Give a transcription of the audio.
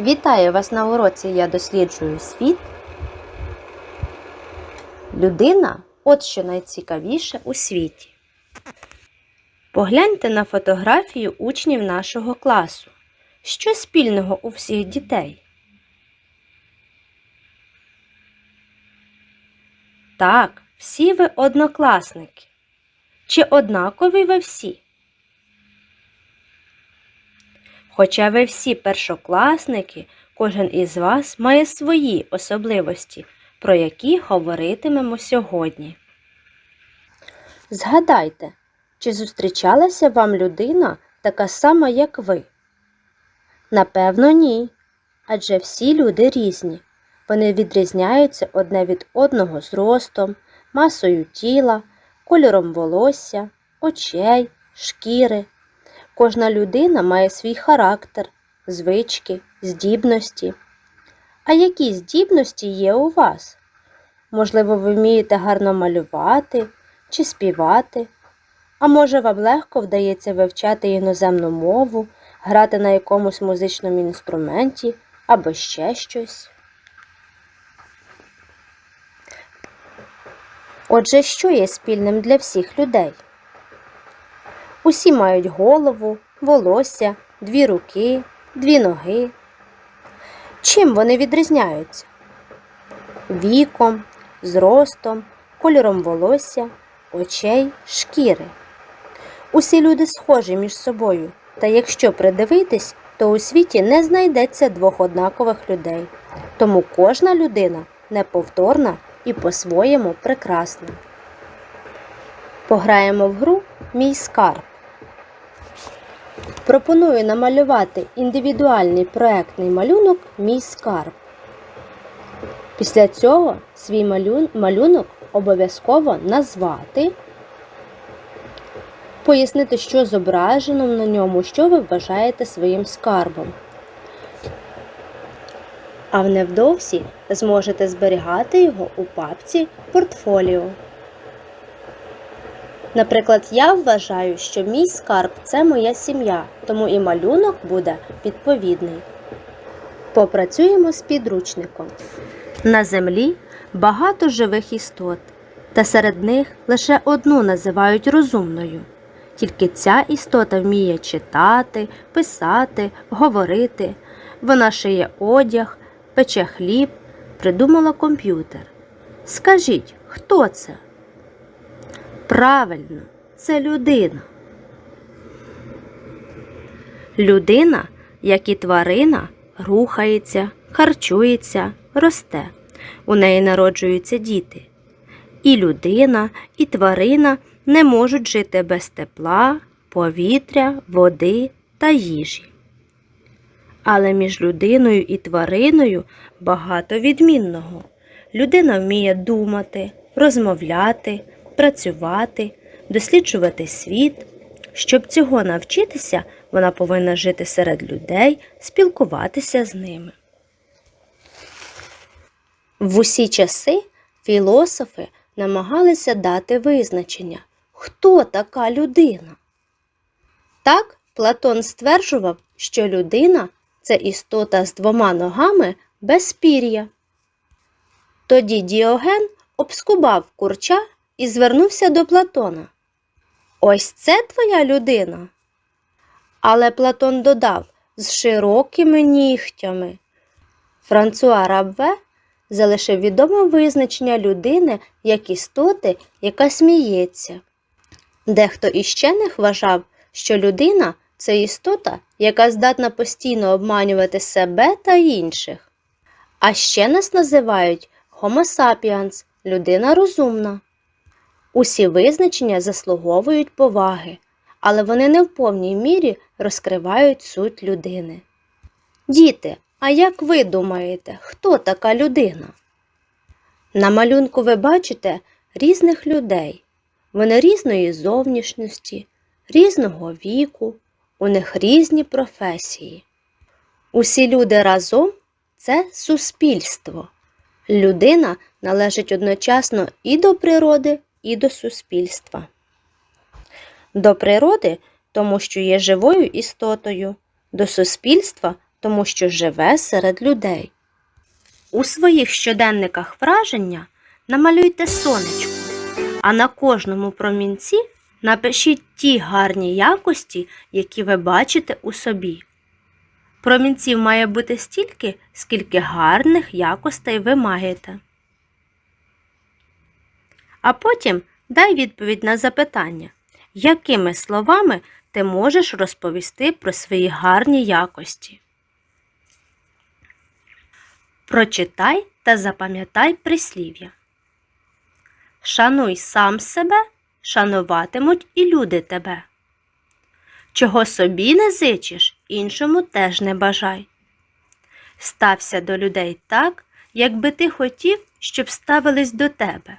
Вітаю вас на уроці Я досліджую світ. Людина от що найцікавіше у світі. Погляньте на фотографію учнів нашого класу. Що спільного у всіх дітей? Так, всі ви однокласники. Чи однакові ви всі? Хоча ви всі першокласники, кожен із вас має свої особливості, про які говоритимемо сьогодні. Згадайте, чи зустрічалася вам людина така сама, як ви? Напевно, ні. Адже всі люди різні. Вони відрізняються одне від одного зростом, масою тіла, кольором волосся, очей, шкіри. Кожна людина має свій характер, звички, здібності. А які здібності є у вас? Можливо, ви вмієте гарно малювати чи співати, а може вам легко вдається вивчати іноземну мову, грати на якомусь музичному інструменті або ще щось. Отже, що є спільним для всіх людей? Усі мають голову, волосся, дві руки, дві ноги. Чим вони відрізняються? Віком, зростом, кольором волосся, очей, шкіри. Усі люди схожі між собою, та якщо придивитись, то у світі не знайдеться двох однакових людей. Тому кожна людина неповторна і по-своєму прекрасна. Пограємо в гру Мій скарб. Пропоную намалювати індивідуальний проектний малюнок Мій скарб. Після цього свій малюнок обов'язково назвати, пояснити, що зображено на ньому, що ви вважаєте своїм скарбом. А в невдовзі зможете зберігати його у папці портфоліо. Наприклад, я вважаю, що мій скарб це моя сім'я, тому і малюнок буде відповідний. Попрацюємо з підручником. На землі багато живих істот, та серед них лише одну називають розумною. Тільки ця істота вміє читати, писати, говорити. Вона шиє одяг, пече хліб, придумала комп'ютер. Скажіть, хто це? Правильно, це людина. Людина, як і тварина, рухається, харчується, росте. У неї народжуються діти. І людина, і тварина не можуть жити без тепла, повітря, води та їжі. Але між людиною і твариною багато відмінного. Людина вміє думати, розмовляти, працювати, досліджувати світ. Щоб цього навчитися, вона повинна жити серед людей, спілкуватися з ними. В усі часи філософи намагалися дати визначення, хто така людина. Так, Платон стверджував, що людина це істота з двома ногами без пір'я. Тоді Діоген обскубав курча і звернувся до Платона. Ось це твоя людина. Але Платон додав з широкими нігтями. Франсуа Рабве залишив відоме визначення людини як істоти, яка сміється. Дехто іще не вважав, що людина це істота, яка здатна постійно обманювати себе та інших. А ще нас називають Homo sapiens – людина розумна. Усі визначення заслуговують поваги, але вони не в повній мірі розкривають суть людини. Діти, а як ви думаєте, хто така людина? На малюнку ви бачите різних людей. Вони різної зовнішності, різного віку, у них різні професії. Усі люди разом це суспільство. Людина належить одночасно і до природи, і до суспільства. До природи, тому що є живою істотою, до суспільства, тому що живе серед людей. У своїх щоденниках враження намалюйте сонечко, а на кожному промінці напишіть ті гарні якості, які ви бачите у собі. Промінців має бути стільки, скільки гарних якостей ви маєте. А потім дай відповідь на запитання, якими словами ти можеш розповісти про свої гарні якості. Прочитай та запам'ятай прислів'я. Шануй сам себе, шануватимуть і люди тебе. Чого собі не зичиш, іншому теж не бажай. Стався до людей так, якби ти хотів, щоб ставились до тебе.